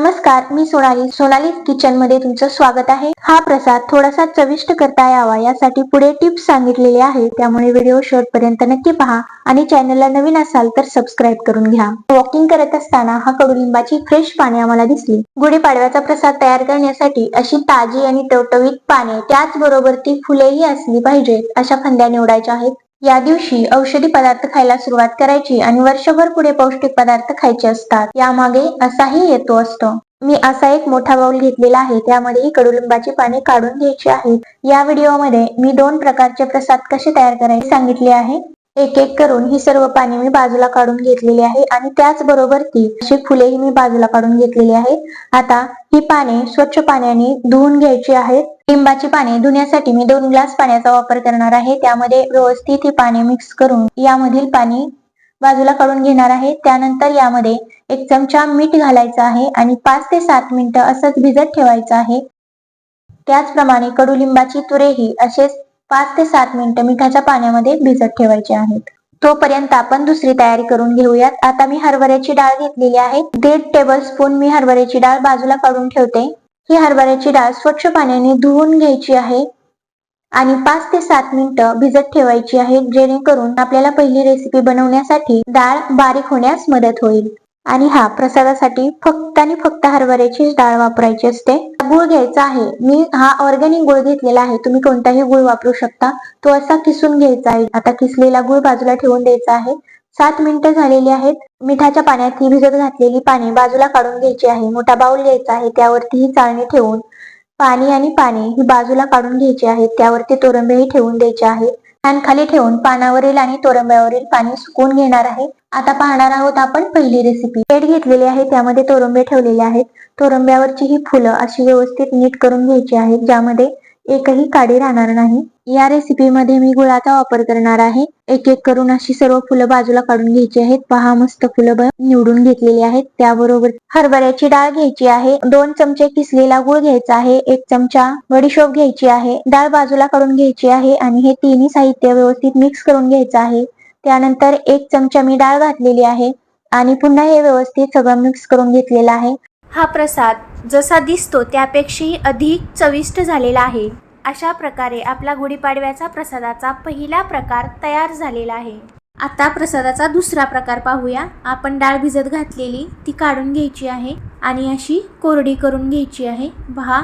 नमस्कार मी सोनाली. सोनाली किचनमध्ये तुमचं स्वागत आहे. हा प्रसाद थोडासा चविष्ट करता यावा यासाठी पुढे टिप्स सांगितलेले आहे त्यामुळे व्हिडिओ शेवटपर्यंत नक्की पहा आणि चॅनलला नवीन असाल तर सबस्क्राईब करून घ्या. वॉकिंग करत असताना हा कडुलिंबाची फ्रेश पाने आम्हाला दिसली. गुढीपाडव्याचा प्रसाद तयार करण्यासाठी अशी ताजी आणि टवटवीत पाने त्याचबरोबर ती फुलेही असली पाहिजेत अशा फांद्या निवडायच्या आहेत. या दिवशी औषधी पदार्थ खायला सुरुवात करायची आणि वर्षभर पुढे पौष्टिक पदार्थ खायचे असतात. यामागे असाही येतो असतो. मी असा एक मोठा बाऊल घेतलेला आहे. त्यामध्ये कडुलिंबाची पाने काढून घ्यायची आहेत. या व्हिडिओमध्ये मी दोन प्रकारचे प्रसाद कसे तयार करायचे सांगितले आहे. एक एक करून ही सर्व पाने मी बाजूला काढून घेतलेली आहे आणि त्याचबरोबर ती अशी फुलेही मी बाजूला काढून घेतलेली आहे आता ही पाने स्वच्छ पाण्याने धुवून घ्यायची आहेत. लिंबाची पाने धुण्यासाठी मी दोन ग्लास पाण्याचा वापर करणार आहे. त्यामध्ये व्यवस्थित ही पाने मिक्स करून यामधील पाणी बाजूला काढून घेणार आहे. त्यानंतर यामध्ये एक चमचा मीठ घालायचं आहे आणि पाच ते सात मिनिटं असंच भिजत ठेवायचं आहे. त्याचप्रमाणे कडुलिंबाची तुरेही असेच पाच ते सात मिनिटं मिठाच्या पाण्यामध्ये भिजत ठेवायचे आहेत. तोपर्यंत आपण दुसरी तयारी करून घेऊयात. आता मी हरभऱ्याची डाळ घेतलेली आहे. दीड टेबल स्पून मी हरभऱ्याची डाळ बाजूला काढून ठेवते. ही हरभऱ्याची डाळ स्वच्छ पाण्याने धुवून घ्यायची आहे आणि पाच ते सात मिनिटं भिजत ठेवायची आहे जेणेकरून आपल्याला पहिली रेसिपी बनवण्यासाठी डाळ बारीक होण्यास मदत होईल. आणि हा प्रसादासाठी फक्त आणि फक्त हरभऱ्याचीच डाळ वापरायची असते. गुळ घ्यायचा आहे. मी हा ऑर्गॅनिक गुळ घेतलेला आहे. तुम्ही कोणताही गुळ वापरू शकता. तो असा किसून घ्यायचा आहे. आता किसलेला गुळ बाजूला ठेवून द्यायचा आहे. सात मिनिटं झालेली आहेत. मिठाच्या पाण्यात ही भिजत घातलेली पाणी बाजूला काढून घ्यायची आहे. मोठा बाऊल घ्यायचा आहे. त्यावरती ही चाळणी ठेवून पाणी आणि पाणी ही बाजूला काढून घ्यायची आहे. त्यावरती तोरंबेही ठेवून द्यायचे आहे. फॅन खाली ठेवून पानावरील आणि तोरंब्यावरील पाणी सुकून घेणार आहे. आता पाहणार आहोत आपण पहिली रेसिपी पेट घेतलेली आहे. त्यामध्ये तोरंबे ठेवलेले आहेत. तोरंब्यावरची ही फुलं अशी व्यवस्थित नीट करून घ्यायची आहेत ज्यामध्ये एकही काडी राहणार नाही. या रेसिपीमध्ये मी गुळाचा वापर करणार आहे. एक एक करून अशी सर्व फुलं बाजूला काढून घ्यायची आहेत. पहा मस्त फुलं निवडून घेतलेली आहेत. त्याबरोबर हरभऱ्याची डाळ घ्यायची आहे. दोन चमचे किसलेला गुळ घ्यायचा आहे. एक चमचा बडीशोप घ्यायची आहे. डाळ बाजूला काढून घ्यायची आहे आणि हे तिन्ही साहित्य व्यवस्थित मिक्स करून घ्यायचं आहे. त्यानंतर एक चमचा मी डाळ घातलेली आहे आणि पुन्हा हे व्यवस्थित सगळं मिक्स करून घेतलेलं आहे. हा प्रसाद जसा दिसतो त्यापेक्षाही अधिक चविष्ट झालेला आहे. अशा प्रकारे आपला गुढीपाडव्याचा प्रसादाचा पहिला प्रकार तयार झालेला आहे. आता प्रसादाचा दुसरा प्रकार पाहूया. आपण डाळ भिजत घातलेली ती काढून घ्यायची आहे आणि अशी कोरडी करून घ्यायची आहे. पहा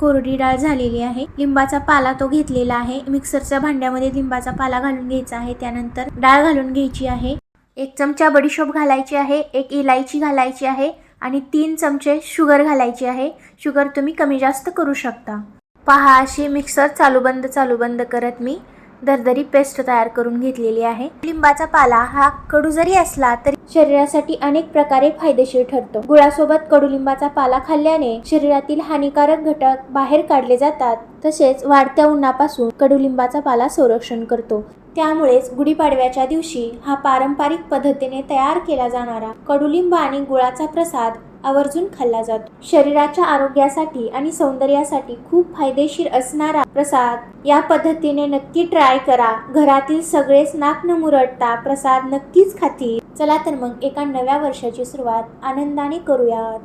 कोरडी डाळ झालेली आहे. लिंबाचा पाला तो घेतलेला आहे. मिक्सरच्या भांड्यामध्ये लिंबाचा पाला घालून घ्यायचा आहे. त्यानंतर डाळ घालून घ्यायची आहे. एक चमचा बडीशोप घालायची आहे. एक इलायची घालायची आहे आणि तीन चमचे शुगर घालायची आहे. शुगर तुम्ही कमी जास्त करू शकता. पहा अशी मिक्सर चालू बंद चालू बंद करत मी दरदरी पेस्ट तयार करून घेतलेली आहे. लिंबाचा पाला हा कडू जरी असला तरी शरीरासाठी अनेक प्रकारे फायदेशीर ठरतो. गुळासोबत कडुलिंबाचा पाला खाल्ल्याने शरीरातील हानिकारक घटक बाहेर काढले जातात. तसेच वाढत्या उन्हापासून कडुलिंबाचा पाला संरक्षण करतो. त्यामुळेच गुढीपाडव्याच्या दिवशी हा पारंपरिक पद्धतीने तयार केला जाणारा कडुलिंब आणि गुळाचा प्रसाद आवर्जून खाल्ला जातो. शरीराच्या आरोग्यासाठी आणि सौंदर्यासाठी खूप फायदेशीर असणारा प्रसाद. या पद्धतीने नक्की ट्राय करा. घरातील सगळेच नाक न मुरडता प्रसाद नक्कीच खातील. चला तर मग एका नव्या वर्षाची सुरुवात आनंदाने करूयात.